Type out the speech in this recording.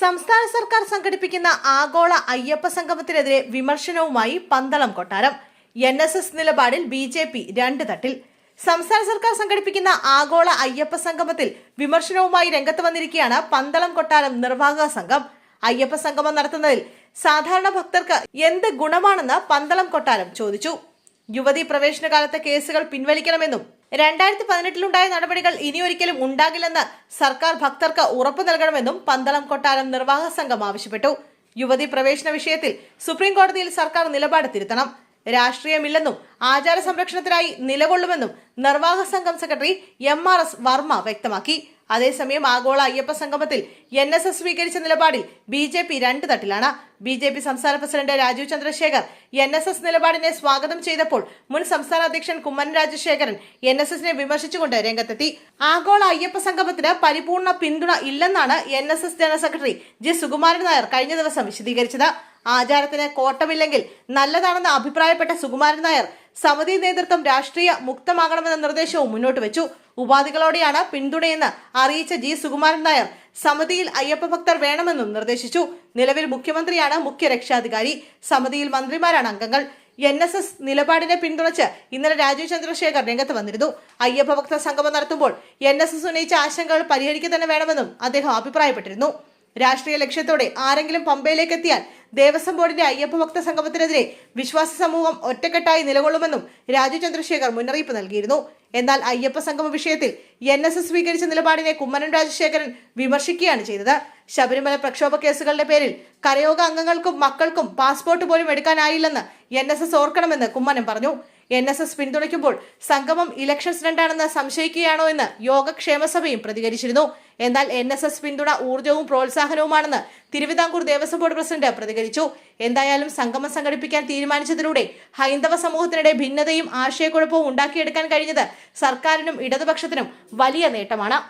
സംസ്ഥാന സർക്കാർ സംഘടിപ്പിക്കുന്ന ആഗോള അയ്യപ്പ സംഗമത്തിനെതിരെ വിമർശനവുമായി പന്തളം കൊട്ടാരം. എൻ എസ് എസ് നിലപാടിൽ ബി ജെ പി രണ്ട് തട്ടിൽ. സംസ്ഥാന സർക്കാർ സംഘടിപ്പിക്കുന്ന ആഗോള അയ്യപ്പ സംഗമത്തിൽ വിമർശനവുമായി രംഗത്ത് വന്നിരിക്കുകയാണ് പന്തളം കൊട്ടാരം നിർവാഹക സംഘം. അയ്യപ്പ സംഗമം നടത്തുന്നതിൽ സാധാരണ ഭക്തർക്ക് എന്ത് ഗുണമാണെന്ന് പന്തളം കൊട്ടാരം ചോദിച്ചു. യുവതി പ്രവേശന കാലത്തെ കേസുകൾ പിൻവലിക്കണമെന്നും രണ്ടായിരത്തി പതിനെട്ടിലുണ്ടായ നടപടികൾ ഇനിയൊരിക്കലും ഉണ്ടാകില്ലെന്ന് സർക്കാർ ഭക്തർക്ക് ഉറപ്പു നൽകണമെന്നും പന്തളം കൊട്ടാരം നിർവാഹക സംഘം ആവശ്യപ്പെട്ടു. യുവതി പ്രവേശന വിഷയത്തിൽ സുപ്രീം കോടതിയിൽ സർക്കാർ നിലപാട് തിരുത്തണം. രാഷ്ട്രീയമില്ലെന്നും ആചാര സംരക്ഷണത്തിനായി നിലകൊള്ളുമെന്നും നിർവാഹക സംഘം secretary M R S Varma വ്യക്തമാക്കി. അതേസമയം ആഗോള അയ്യപ്പ സംഗമത്തിൽ എൻ എസ് എസ് സ്വീകരിച്ച നിലപാടിൽ ബി ജെ പി രണ്ട് തട്ടിലാണ്. ബി ജെ പി സംസ്ഥാന president Rajeev Chandrasekhar N S S നിലപാടിനെ സ്വാഗതം ചെയ്തപ്പോൾ മുൻ സംസ്ഥാന അധ്യക്ഷൻ കുമ്മനം രാജശേഖരൻ എൻ എസ് എസിനെ വിമർശിച്ചുകൊണ്ട് രംഗത്തെത്തി. ആഗോള അയ്യപ്പ സംഗമത്തിന് പരിപൂർണ പിന്തുണ ഇല്ലെന്നാണ് N S S general secretary G Sukumaran Nair കഴിഞ്ഞ ദിവസം വിശദീകരിച്ചത്. ആചാരത്തിന് കോട്ടമില്ലെങ്കിൽ നല്ലതാണെന്ന് അഭിപ്രായപ്പെട്ട സുകുമാരൻ നായർ സമിതി നേതൃത്വം രാഷ്ട്രീയ മുക്തമാകണമെന്ന നിർദ്ദേശവും മുന്നോട്ട് വെച്ചു. ഉപാധികളോടെയാണ് പിന്തുണയെന്ന് അറിയിച്ച ജി. സുകുമാരൻ നായർ സമിതിയിൽ അയ്യപ്പ ഭക്തർ വേണമെന്നും നിർദ്ദേശിച്ചു. നിലവിൽ മുഖ്യമന്ത്രിയാണ് മുഖ്യ രക്ഷാധികാരി. സമിതിയിൽ മന്ത്രിമാരാണ് അംഗങ്ങൾ. എൻ എസ് എസ് നിലപാടിനെ പിന്തുണച്ച് ഇന്നലെ രാജീവ് ചന്ദ്രശേഖർ രംഗത്ത് വന്നിരുന്നു. അയ്യപ്പ ഭക്ത സംഗമം നടത്തുമ്പോൾ എൻ എസ് എസ് ഉന്നയിച്ച ആശങ്കകൾ പരിഹരിക്കുക തന്നെ വേണമെന്നും അദ്ദേഹം അഭിപ്രായപ്പെട്ടിരുന്നു. രാഷ്ട്രീയ ലക്ഷ്യത്തോടെ ആരെങ്കിലും പമ്പയിലേക്ക് എത്തിയാൽ ദേവസ്വം ബോർഡിന്റെ അയ്യപ്പ ഭക്ത സംഗമത്തിനെതിരെ വിശ്വാസ സമൂഹം ഒറ്റക്കെട്ടായി നിലകൊള്ളുമെന്നും രാജു ചന്ദ്രശേഖർ മുന്നറിയിപ്പ് നൽകിയിരുന്നു. എന്നാൽ അയ്യപ്പ സംഗമ വിഷയത്തിൽ എൻ എസ് എസ് സ്വീകരിച്ച നിലപാടിനെ കുമ്മനം രാജശേഖരൻ വിമർശിക്കുകയാണ് ചെയ്തത്. ശബരിമല പ്രക്ഷോഭ കേസുകളുടെ പേരിൽ കരയോഗ അംഗങ്ങൾക്കും മക്കൾക്കും പാസ്പോർട്ട് പോലും എടുക്കാനായില്ലെന്ന് എൻ ഓർക്കണമെന്ന് കുമ്മനം പറഞ്ഞു. എൻ എസ് എസ് പിന്തുണയ്ക്കുമ്പോൾ സംഗമം ഇലക്ഷൻസ് രണ്ടാണെന്ന് സംശയിക്കുകയാണോ എന്ന് യോഗക്ഷേമസഭയും പ്രതികരിച്ചിരുന്നു. എന്നാൽ എൻ എസ് എസ് പിന്തുണ ഊർജവും പ്രോത്സാഹനവുമാണെന്ന് തിരുവിതാംകൂർ ദേവസ്വം ബോർഡ് പ്രസിഡന്റ് പ്രതികരിച്ചു. എന്തായാലും സംഗമം സംഘടിപ്പിക്കാൻ തീരുമാനിച്ചതിലൂടെ ഹൈന്ദവ സമൂഹത്തിനിടെ ഭിന്നതയും ആശയക്കുഴപ്പവും ഉണ്ടാക്കിയെടുക്കാൻ കഴിഞ്ഞത് സർക്കാരിനും ഇടതുപക്ഷത്തിനും വലിയ നേട്ടമാണ്.